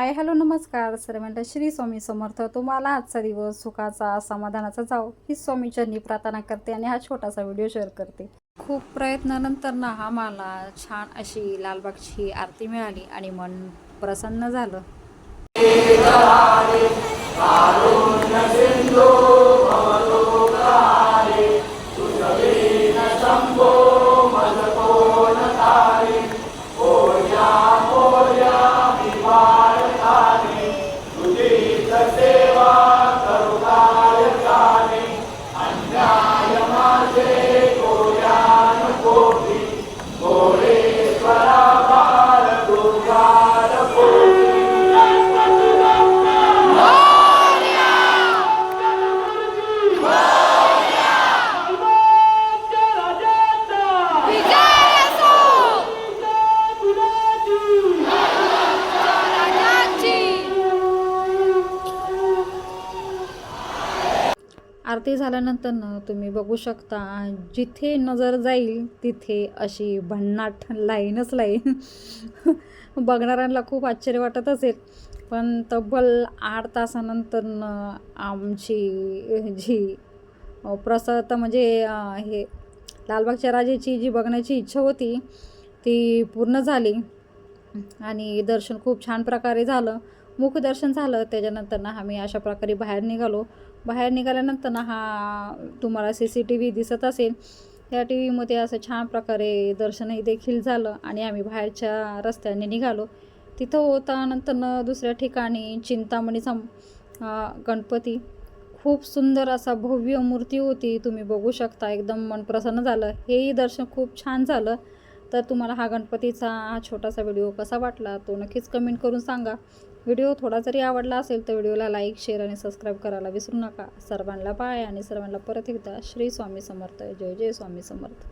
हाय hello नमस्कार सर्वांना. श्री स्वामी समर्थ. तुम्हाला आजचा दिवस सुखाचा समाधानाचा जाओ ही स्वामीचरणी प्रार्थना करते आणि हा छोटासा व्हिडिओ शेअर करते. खूप प्रयत्नानंतर ना हा मला छान अशी लालबागची आरती मिळाली आणि मन प्रसन्न झालं. आरती झाल्यानंतर ना तुम्ही बघू शकता जिथे नजर जाईल तिथे अशी भन्नाट लाईनच लाईन. बघणाऱ्यांना खूप आश्चर्य वाटत असेल. पण तब्बल आठ तासानंतर न आमची जी प्रसाद म्हणजे हे लालबागच्या राजेची जी बघण्याची इच्छा होती ती पूर्ण झाली. आणि दर्शन खूप छान प्रकारे झालं. मुखदर्शन झालं त्याच्यानंतर ना आम्ही अशा प्रकारे बाहेर निघालो. बाहेर निघाल्यानंतर ना हा तुम्हाला सी सी टी व्ही दिसत असेल. त्या टी व्हीमध्ये असं छान प्रकारे दर्शनही देखील झालं आणि आम्ही बाहेरच्या रस्त्याने निघालो. तिथं होता नंतर दुसऱ्या ठिकाणी चिंतामणीचा गणपती. खूप सुंदर असा भव्य मूर्ती होती तुम्ही बघू शकता. एकदम मन प्रसन्न झालं. हेही दर्शन खूप छान झालं. तर तुम्हाला हा गणपतीचा हा छोटासा व्हिडिओ कसा वाटला तो नक्कीच कमेंट करून सांगा. व्हिडिओ थोडा जरी आवडला असेल तर व्हिडिओला लाईक शेअर आणि सबस्क्राईब करायला विसरू नका. सर्वांना पाय आणि सर्वांना परत एकदा श्री स्वामी समर्थ. जय जय स्वामी समर्थ.